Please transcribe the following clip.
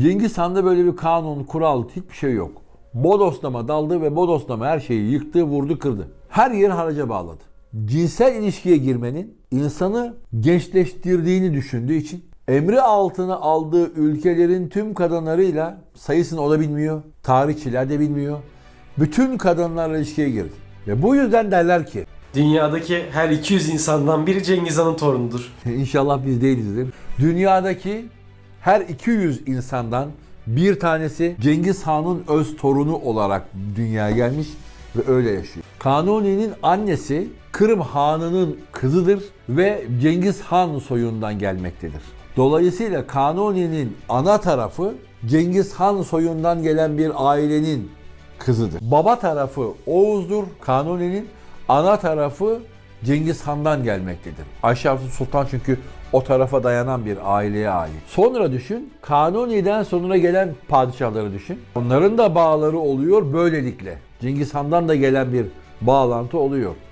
Cengiz Han'da böyle bir kanun, kural, hiçbir şey yok. Bodoslama daldı ve bodoslama her şeyi yıktı, vurdu, kırdı. Her yeri haraca bağladı. Cinsel ilişkiye girmenin insanı gençleştirdiğini düşündüğü için emri altına aldığı ülkelerin tüm kadınlarıyla sayısını o da bilmiyor, tarihçiler de bilmiyor. Bütün kadınlarla ilişkiye girdi. Ve bu yüzden derler ki Dünyadaki her 200 insandan biri Cengiz Han'ın torunudur. İnşallah biz değilizdir. Dünyadaki her 200 insandan bir tanesi Cengiz Han'ın öz torunu olarak dünyaya gelmiş ve öyle yaşıyor. Kanuni'nin annesi Kırım Hanı'nın kızıdır ve Cengiz Han soyundan gelmektedir. Dolayısıyla Kanuni'nin ana tarafı Cengiz Han soyundan gelen bir ailenin kızıdır. Baba tarafı Oğuz'dur Kanuni'nin, ana tarafı Cengiz Han'dan gelmektedir. Ayşe Hatun Sultan çünkü o tarafa dayanan bir aileye ait. Sonra düşün, Kanuni'den sonra gelen padişahları düşün. Onların da bağları oluyor böylelikle. Cengiz Han'dan da gelen bir bağlantı oluyor.